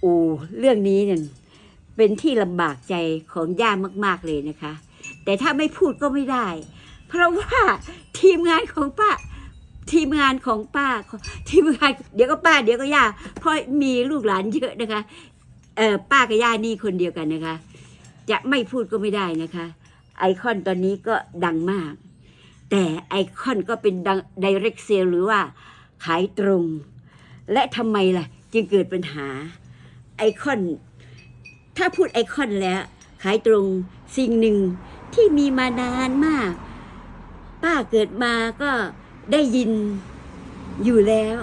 โอ้เรื่องนี้เนี่ยเป็นที่ลำบากใจของย่ามาก ๆเลยนะคะ แต่ถ้าไม่พูดก็ไม่ได้ เพราะว่าทีมงานของป้าทีมงานของป้าทีมงานเดี๋ยวก็ป้าเดี๋ยวก็ย่าเพราะมีลูกหลานเยอะนะคะเออป้ากับย่านี่คนเดียวกันนะคะ จะไม่พูดก็ไม่ได้นะคะ ไอคอนตอนนี้ก็ดังมาก แต่ไอคอนก็เป็นดัง direct sale หรือว่าขายตรง และทำไมล่ะ จึงเกิดปัญหา ไอคอน ถ้าพูดไอคอนแล้ว ขายตรงสิ่งหนึ่งที่มีมานานมาก ป้าเกิดมาก็ได้ยินอยู่แล้ว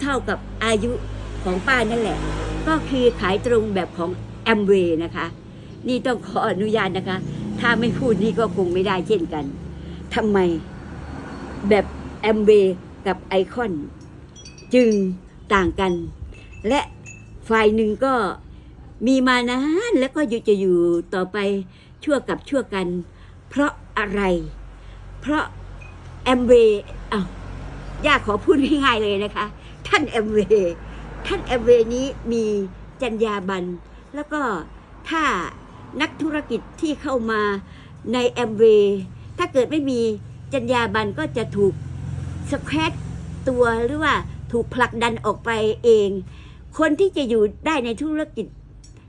เท่าๆกับอายุของป้านั่นแหละ ก็คือขายตรงแบบของแอมเวย์นะคะ นี่ต้องขออนุญาตนะคะ ถ้าไม่พูดนี่ก็คงไม่ได้เช่นกันทำไมแบบแอมเวย์กับไอคอน จึงต่างกัน และ ฝ่ายหนึ่งก็มีมานานแล้วก็อยู่จะอยู่ต่อไปชั่วกับชั่วกัน เพราะอะไร เพราะแอมเวย์อ้าวย่าขอพูดง่ายๆเลยนะคะ ท่านแอมเวย์ท่านแอมเวย์นี้มีจรรยาบรรณแล้วก็ถ้านักธุรกิจที่เข้ามาในแอมเวย์ถ้าเกิดไม่มีจรรยาบรรณก็จะถูกสแควตตัวหรือว่าถูกผลักดันออกไปเอง คนที่จะอยู่ได้ในธุรกิจ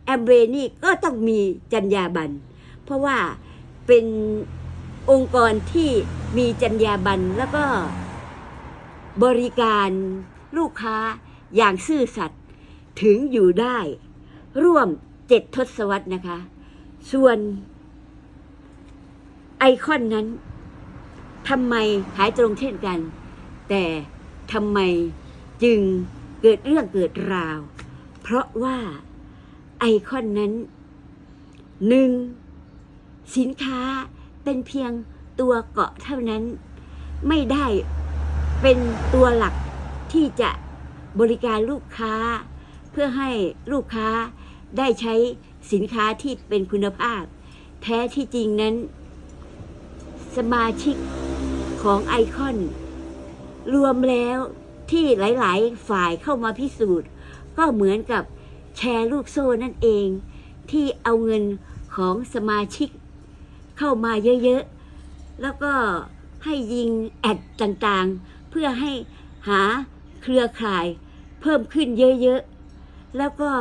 แอมเวนี่ก็ต้องมีจรรยาบรรณเพราะว่าเป็นองค์กรที่มีจรรยาบรรณแล้วก็บริการลูกค้าอย่างซื่อสัตย์ถึงอยู่ได้ร่วมเจ็ดทศวรรษนะคะ ส่วนไอคอนนั้นทำไมขายตรงเช่นกัน แต่ทำไมจึง เกิดเรื่องเกิดราว เพราะว่าไอคอนนั้นหนึ่งสินค้าเป็นเพียงตัวเกาะเท่านั้น ไม่ได้เป็นตัวหลักที่จะบริการลูกค้า เพื่อให้ลูกค้าได้ใช้สินค้าที่เป็นคุณภาพ แท้ที่จริงนั้น สมาชิกของไอคอน รวมแล้ว ที่หลาย ๆ ฝ่ายเข้ามาพิสูจน์ ก็เหมือนกับแชร์ลูกโซ่นั่นเอง ที่เอาเงินของสมาชิกเข้ามาเยอะ ๆ แล้วก็ให้ยิงแอดต่างๆ เพื่อให้หาเครือข่ายเพิ่มขึ้นเยอะ ๆ แล้วก็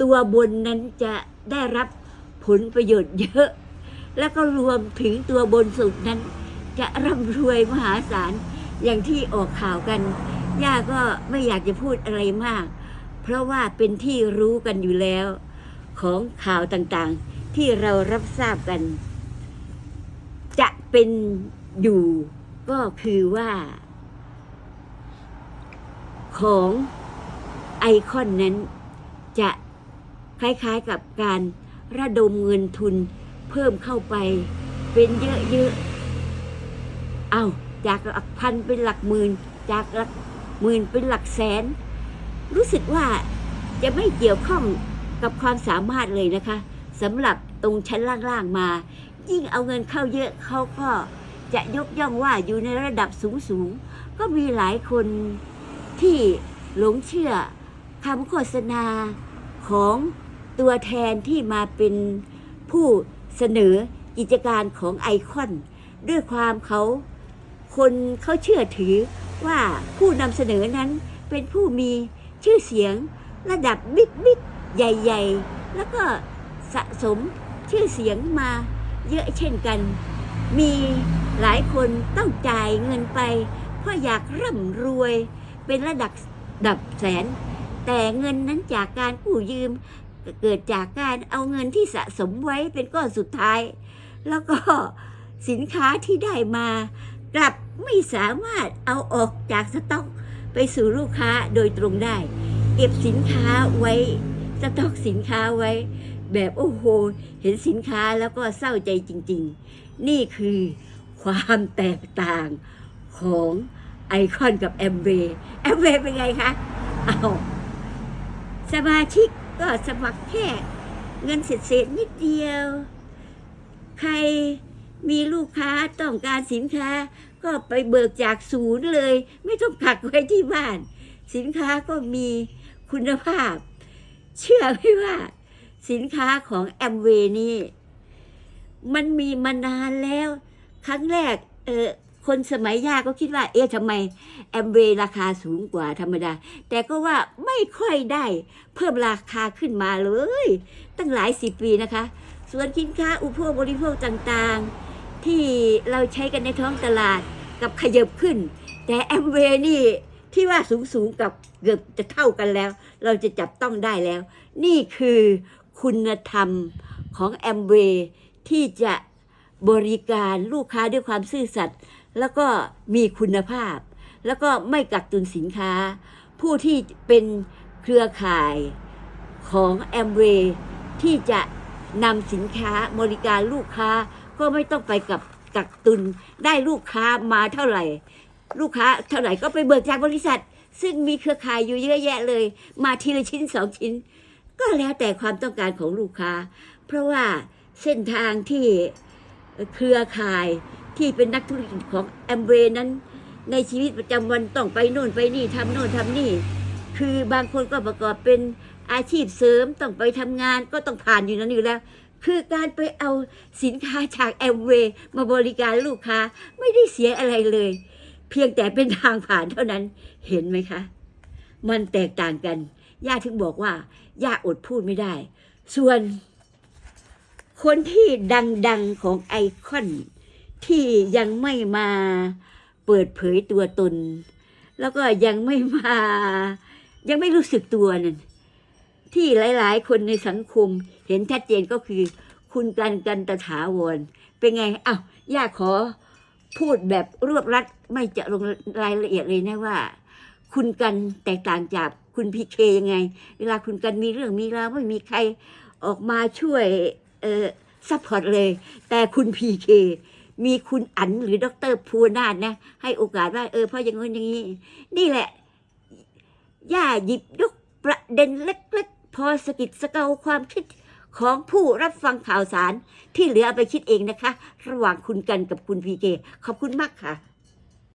ตัวบนนั้นจะได้รับผลประโยชน์เยอะ แล้วก็รวมถึงตัวบนสุดนั้นจะร่ำรวยมหาศาล อย่างที่ออกข่าวกัน ย่าก็ไม่อยากจะพูดอะไรมาก เพราะว่าเป็นที่รู้กันอยู่แล้ว ของข่าวต่างๆ ที่เรารับทราบกัน จะเป็นอยู่ก็คือว่า ของไอคอนนั้น จะคล้ายๆกับการระดมเงินทุนเพิ่มเข้าไปเป็นเยอะๆ เอา จากหลักพันเป็นหลักหมื่น จากหลักหมื่นเป็นหลักแสน รู้สึกว่าจะไม่เกี่ยวข้องกับความสามารถเลยนะคะสำหรับตรงชั้นล่างๆมา ยิ่งเอาเงินเข้าเยอะเขาก็จะยกย่องว่าอยู่ในระดับสูงๆ ก็มีหลายคนที่หลงเชื่อคำโฆษณาของตัวแทนที่มาเป็นผู้เสนอกิจการของไอคอน ด้วยความเขา คนเขาเชื่อถือว่าผู้นำเสนอนั้นเป็นผู้มีชื่อเสียงระดับบิ๊กบิ๊กใหญ่ ๆ แล้วก็สะสมชื่อเสียงมาเยอะเช่นกัน มีหลายคนต้องจ่ายเงินไป เพราะอยากร่ำรวยเป็นระดับดับแสน แต่เงินนั้นจากการกู้ยืม เกิดจากการเอาเงินที่สะสมไว้เป็นก้อนสุดท้าย แล้วก็สินค้าที่ได้มา กลับไม่สามารถเอาออกจากสต็อกไปสู่ลูกค้าโดยตรงได้ เก็บสินค้าไว้สต็อกสินค้าไว้ แบบโอ้โห เห็นสินค้าแล้วก็เศร้าใจจริง ๆ นี่คือความแตกต่างของไอคอนกับแอมเบย์แอมเบย์เป็นไงคะเอาสมาชิกก็สมัครแค่เงินเศษๆนิดเดียว ใคร มีลูกค้าต้องการสินค้า ก็ไปเบิกจากศูนย์เลย ไม่ต้องกักไว้ที่บ้าน สินค้าก็มีคุณภาพ เชื่อไหมว่า สินค้าของแอมเวย์นี่มันมีมานานแล้ว ครั้งแรกเออคนสมัยยาก็คิดว่า เอ๊ะทำไมแอมเวย์ราคาสูงกว่าธรรมดา แต่ก็ว่าไม่ค่อยได้ เพิ่มราคาขึ้นมาเลย ตั้งหลายสิบปีนะคะ ส่วนสินค้าอุปโภคบริโภคต่างๆ ที่เราใช้กันในท้องตลาดกับขยับขึ้น แต่แอมเวย์นี่ที่ว่าสูงๆกับเกือบจะเท่ากันแล้ว เราจะจับต้องได้แล้ว นี่คือคุณธรรมของแอมเวย์ที่จะบริการลูกค้าด้วยความซื่อสัตย์แล้วก็มีคุณภาพ แล้วก็ไม่กักตุนสินค้า ผู้ที่เป็นเครือข่ายของแอมเวย์ที่จะนำสินค้าบริการลูกค้า ก็ไม่ต้องไปกับกักตุนได้ลูกค้ามาเท่าไหร่ ลูกค้าเท่าไหร่ก็ไปเบิกจากบริษัท ซึ่งมีเครือข่ายอยู่เยอะแยะเลย มาทีละชิ้นสองชิ้น ก็แล้วแต่ความต้องการของลูกค้า เพราะว่าเส้นทางที่เครือข่ายที่เป็นนักธุรกิจของแอมเวย์นั้น ในชีวิตประจำวันต้องไปโน่นไปนี่ทำโน่นทำนี่ คือบางคนก็ประกอบเป็นอาชีพเสริมต้องไปทำงานก็ต้องผ่านอยู่นั้นอยู่แล้ว คือการไปเอาสินค้าจากแอมเวย์มาบริการลูกค้าไม่ได้เสียอะไรเลย เพียงแต่เป็นทางผ่านเท่านั้นเห็นไหมคะ มันแตกต่างกัน ย่าถึงบอกว่า ย่าอดพูดไม่ได้ ส่วนคนที่ดังๆของไอคอน ที่ยังไม่มาเปิดเผยตัวตน แล้วก็ยังไม่มา ยังไม่รู้สึกตัวนั่น ที่หลาย ๆ คนในสังคมเห็นชัดเจนก็คือ คุณกันกันตถาวรเป็นไงอ้าวย่าขอพูดแบบรวบรัดไม่จะลงรายละเอียดเลยนะว่า คุณกันแตกต่างจากคุณพีเคยังไง เวลาคุณกันมีเรื่องมีราวไม่มีใครออกมาช่วยเออซัพพอร์ตเลย แต่คุณพีเคมีคุณอั๋นหรือดรภูนาถนะ ให้โอกาสว่าเออพราะอย่างนู้อย่างนี้ นี่แหละ ย่าหยิบยกประเด็นเล็ก พอสะกิดสะเกาความคิดของผู้รับฟังข่าวสารที่เหลือไปคิดเองนะคะ ระหว่างคุณกันกับคุณพีเกขอบคุณมากค่ะ